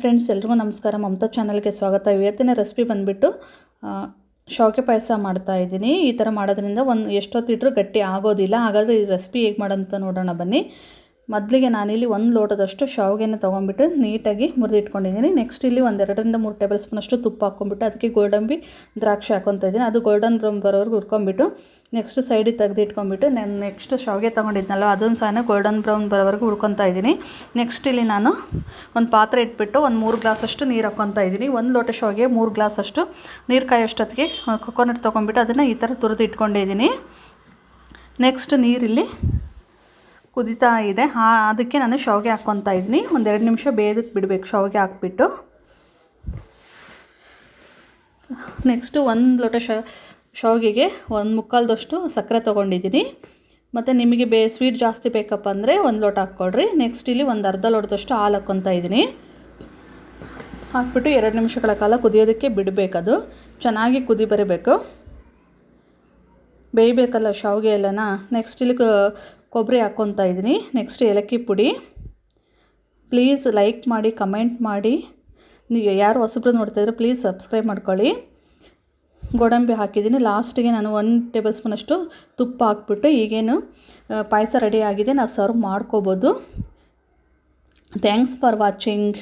Friends ಎಲ್ರಿಗೂ ನಮಸ್ಕಾರ. ಮಮತಾ ಚಾನಲ್ಗೆ ಸ್ವಾಗತ. ಇವತ್ತಿನ ರೆಸಿಪಿ ಬಂದುಬಿಟ್ಟು ಶಾವಿಗೆ ಪಾಯಸ ಮಾಡ್ತಾ ಇದ್ದೀನಿ. ಈ ಥರ ಮಾಡೋದ್ರಿಂದ ಒಂದು ಎಷ್ಟೊತ್ತಿಟ್ಟರೂ ಗಟ್ಟಿ ಆಗೋದಿಲ್ಲ. ಹಾಗಾದರೆ ಈ ರೆಸಿಪಿ ಹೇಗೆ ಮಾಡೋಂತ ನೋಡೋಣ ಬನ್ನಿ. ಮೊದಲಿಗೆ ನಾನಿಲ್ಲಿ ಒಂದು ಲೋಟದಷ್ಟು ಶಾವಿಗೆನ ತೊಗೊಂಡ್ಬಿಟ್ಟು ನೀಟಾಗಿ ಮುರಿದಿಟ್ಕೊಂಡಿದ್ದೀನಿ. ನೆಕ್ಸ್ಟ್ ಇಲ್ಲಿ ಒಂದು ಎರಡರಿಂದ ಮೂರು ಟೇಬಲ್ ಸ್ಪೂನಷ್ಟು ತುಪ್ಪ ಹಾಕ್ಕೊಂಬಿಟ್ಟು ಅದಕ್ಕೆ ಗೋಡಂಬಿ ದ್ರಾಕ್ಷಿ ಹಾಕ್ಕೊತಾ ಇದ್ದೀನಿ. ಅದು ಗೋಲ್ಡನ್ ಬ್ರೌನ್ ಬರೋವರೆಗೂ ಹುರ್ಕೊಂಬಿಟ್ಟು ನೆಕ್ಸ್ಟ್ ಸೈಡಿಗೆ ಇಟ್ಕೊಂಬಿಟ್ಟು ನಾನು ನೆಕ್ಸ್ಟ್ ಶಾವಿಗೆ ತೊಗೊಂಡಿದ್ನಲ್ಲ, ಅದೊಂದು ಸಹ ಗೋಲ್ಡನ್ ಬ್ರೌನ್ ಬರೋವರೆಗೂ ಹುರ್ಕೊತಾ ಇದ್ದೀನಿ. ನೆಕ್ಸ್ಟ್ ಇಲ್ಲಿ ನಾನು ಒಂದು ಪಾತ್ರೆ ಇಟ್ಬಿಟ್ಟು ಒಂದು ಮೂರು ಗ್ಲಾಸಷ್ಟು ನೀರು ಹಾಕ್ಕೊತಾ ಇದ್ದೀನಿ. ಒಂದು ಲೋಟ ಶಾವಿಗೆ, ಮೂರು ಗ್ಲಾಸಷ್ಟು ನೀರು ಕಾಯೋಷ್ಟೊತ್ತಿಗೆ ಕೊಕೊನಟ್ ತೊಗೊಂಬಿಟ್ಟು ಅದನ್ನು ಈ ಥರ ತುರಿದು ಇಟ್ಕೊಂಡಿದ್ದೀನಿ. ನೆಕ್ಸ್ಟ್ ನೀರಿಲ್ಲಿ ಕುದೀತಾ ಇದೆ. ಆ ಅದಕ್ಕೆ ನಾನು ಶಾವಿಗೆ ಹಾಕ್ಕೊತಾ ಇದ್ದೀನಿ ಒಂದೆರಡು ನಿಮಿಷ ಬೇಯದಕ್ಕೆ ಬಿಡಬೇಕು, ಶಾವಿಗೆ ಹಾಕ್ಬಿಟ್ಟು. ನೆಕ್ಸ್ಟು ಒಂದು ಲೋಟ ಶ, ಶಾವಿಗೆಗೆ ಒಂದು ಮುಕ್ಕಾಲ್ದಷ್ಟು ಸಕ್ಕರೆ ತೊಗೊಂಡಿದ್ದೀನಿ. ಮತ್ತು ನಿಮಗೆ ಬೇ, ಸ್ವೀಟ್ ಜಾಸ್ತಿ ಬೇಕಪ್ಪ ಅಂದರೆ ಒಂದು ಲೋಟ ಹಾಕ್ಕೊಳ್ರಿ. ನೆಕ್ಸ್ಟ್ ಇಲ್ಲಿ ಒಂದು ಅರ್ಧ ಲೋಟದಷ್ಟು ಹಾಲು ಹಾಕ್ಕೊತಾ ಇದ್ದೀನಿ. ಹಾಕ್ಬಿಟ್ಟು ಎರಡು ನಿಮಿಷಗಳ ಕಾಲ ಕುದಿಯೋದಕ್ಕೆ ಬಿಡಬೇಕದು. ಚೆನ್ನಾಗಿ ಕುದಿ ಬರಬೇಕು. ಬೇಯಬೇಕಲ್ಲ ಶಾವಿಗೆ ಎಲ್ಲನ? ನೆಕ್ಸ್ಟ್ ಇಲ್ಲಿ ಕೊಬ್ಬರಿ ಹಾಕ್ಕೊತಾ ಇದ್ದೀನಿ. ನೆಕ್ಸ್ಟ್ ಏಲಕ್ಕಿ ಪುಡಿ. ಪ್ಲೀಸ್ ಲೈಕ್ ಮಾಡಿ ಕಮೆಂಟ್ ಮಾಡಿ. ನೀವು ಯಾರು ಹೊಸಬ್ರು ನೋಡ್ತಾಯಿದ್ರೆ ಪ್ಲೀಸ್ ಸಬ್ಸ್ಕ್ರೈಬ್ ಮಾಡ್ಕೊಳ್ಳಿ. ಗೋಡಂಬಿ ಹಾಕಿದ್ದೀನಿ. ಲಾಸ್ಟಿಗೆ ನಾನು ಒನ್ ಟೇಬಲ್ ಸ್ಪೂನಷ್ಟು ತುಪ್ಪ ಹಾಕ್ಬಿಟ್ಟು ಈಗೇನು ಪಾಯಸ ರೆಡಿ ಆಗಿದೆ. ನಾವು ಸರ್ವ್ ಮಾಡ್ಕೋಬೋದು. Thanks for watching